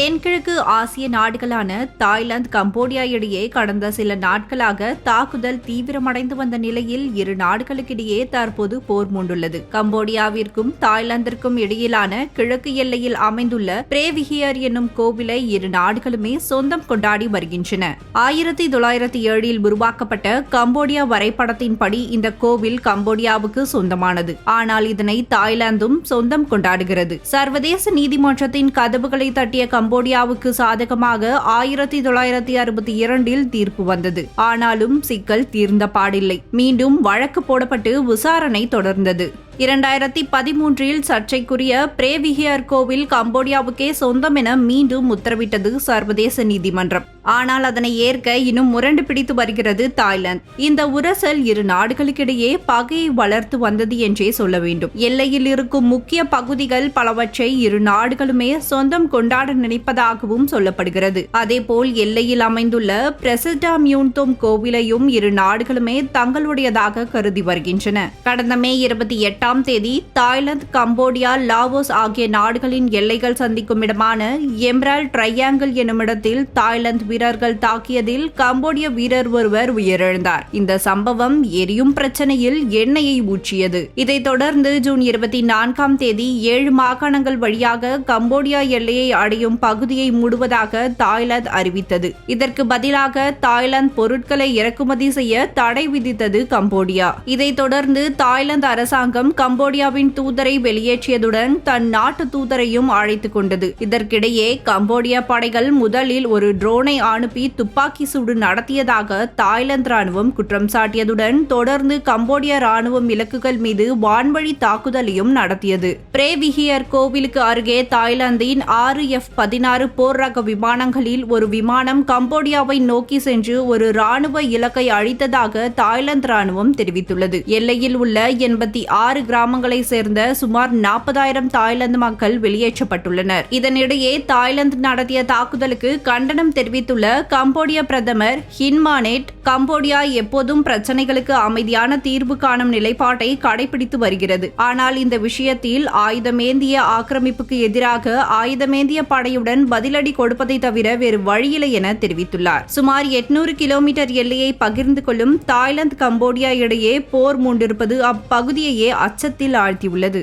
தென்கிழக்கு ஆசிய நாடுகளான தாய்லாந்து கம்போடியா இடையே கடந்த சில நாட்களாக தாக்குதல் தீவிரமடைந்து வந்த நிலையில் இரு நாடுகளுக்கிடையே தற்போது போர் மூண்டுள்ளது. கம்போடியாவிற்கும் தாய்லாந்திற்கும் இடையிலான கிழக்கு எல்லையில் அமைந்துள்ள பிரேவிகியர் என்னும் கோவிலை இரு நாடுகளுமே சொந்தம் கொண்டாடி வருகின்றன. ஆயிரத்தி தொள்ளாயிரத்தி ஏழில் உருவாக்கப்பட்ட கம்போடியா வரைபடத்தின்படி இந்த கோவில் கம்போடியாவுக்கு சொந்தமானது. ஆனால் இதனை தாய்லாந்தும் சொந்தம் கொண்டாடுகிறது. சர்வதேச நீதிமன்றத்தின் கதவுகளை தட்டிய கம்போடியாவுக்கு சாதகமாக ஆயிரத்தி தொள்ளாயிரத்தி அறுபத்தி இரண்டில் தீர்ப்பு வந்தது. ஆனாலும் சிக்கல் தீர்ந்த பாடில்லை. மீண்டும் வழக்கு போடப்பட்டு விசாரணை தொடர்ந்தது. இரண்டாயிரத்தி பதிமூன்றில் சர்ச்சைக்குரிய பிரேவிஹியர் கோவில் கம்போடியாவுக்கே சொந்தம் என மீண்டும் உத்தரவிட்டது சர்வதேச நீதிமன்றம். ஆனால் அதனை ஏற்க இன்னும் முரண்டு பிடித்து வருகிறது தாய்லாந்து. இந்த உரசல் இரு நாடுகளுக்கிடையே பகையை வளர்த்து வந்தது என்றே சொல்ல வேண்டும். எல்லையில் இருக்கும் முக்கிய பகுதிகள் பலவற்றை இரு நாடுகளுமே சொந்தம் கொண்டாட நினைப்பதாகவும் சொல்லப்படுகிறது. அதேபோல் எல்லையில் அமைந்துள்ள பிரசிடா மியூன்தோம் கோவிலையும் இரு நாடுகளுமே தங்களுடையதாக கருதி வருகின்றன. கடந்த மே இருபத்தி எட்டாம் தேதி தாய்லாந்து கம்போடியா லாவோஸ் ஆகிய நாடுகளின் எல்லைகள் சந்திக்கும் இடமான எம்ரால் ட்ரையாங்கிள் எனும் இடத்தில் தாய்லாந்து வீரர்கள் தாக்கியதில் கம்போடிய வீரர் ஒருவர் உயிரிழந்தார். இந்த சம்பவம் எரியும் பிரச்சனையில் எண்ணெயை ஊற்றியது. இதைத் தொடர்ந்து ஜூன் இருபத்தி நான்காம் தேதி ஏழு மாகாணங்கள் வழியாக கம்போடியா எல்லையை அடையும் பகுதியை மூடுவதாக தாய்லாந்து அறிவித்தது. இதற்கு பதிலாக தாய்லாந்து பொருட்களை இறக்குமதி செய்ய தடை விதித்தது கம்போடியா. இதைத் தொடர்ந்து தாய்லாந்து அரசாங்கம் கம்போடியாவின் தூதரை வெளியேற்றியதுடன் தன் நாட்டு தூதரையும் அழைத்துக் கொண்டது. இதற்கிடையே கம்போடியா படைகள் முதலில் ஒரு ட்ரோனை அனுப்பி துப்பாக்கி சூடு நடத்தியதாக தாய்லாந்து ராணுவம் குற்றம் சாட்டியதுடன் தொடர்ந்து கம்போடிய ராணுவம் இலக்குகள் மீது வான்வழி தாக்குதலையும் நடத்தியது. பிரேவிகியர் கோவிலுக்கு அருகே தாய்லாந்தின் ஆறு எஃப் பதினாறு போர் ரக விமானங்களில் ஒரு விமானம் கம்போடியாவை நோக்கி சென்று ஒரு ராணுவ இலக்கை அழித்ததாக தாய்லாந்து ராணுவம் தெரிவித்துள்ளது. எல்லையில் உள்ள எண்பத்தி ஆறு ஆறு கிராமங்களை சேர்ந்த சுமார் நாற்பதாயிரம் தாய்லாந்து மக்கள் வெளியேற்றப்பட்டுள்ளனர். இதனிடையே தாய்லாந்து நடத்திய தாக்குதலுக்கு கண்டனம் தெரிவித்துள்ள கம்போடிய பிரதமர் ஹின்மானேட் கம்போடியா எப்போதும் பிரச்சனைகளுக்கு அமைதியான தீர்வு காணும் நிலைப்பாட்டை கடைபிடித்து வருகிறது. ஆனால் இந்த விஷயத்தில் ஆயுதமேந்திய ஆக்கிரமிப்புக்கு எதிராக ஆயுதமேந்திய படையுடன் பதிலடி கொடுப்பதை தவிர வேறு வழியில்லை என தெரிவித்துள்ளார். சுமார் எட்நூறு கிலோமீட்டர் எல்லையை பகிர்ந்து கொள்ளும் தாய்லாந்து கம்போடியா இடையே போர் மூண்டிருப்பது அப்பகுதியையே அச்சத்தில் ஆழ்த்தியுள்ளது.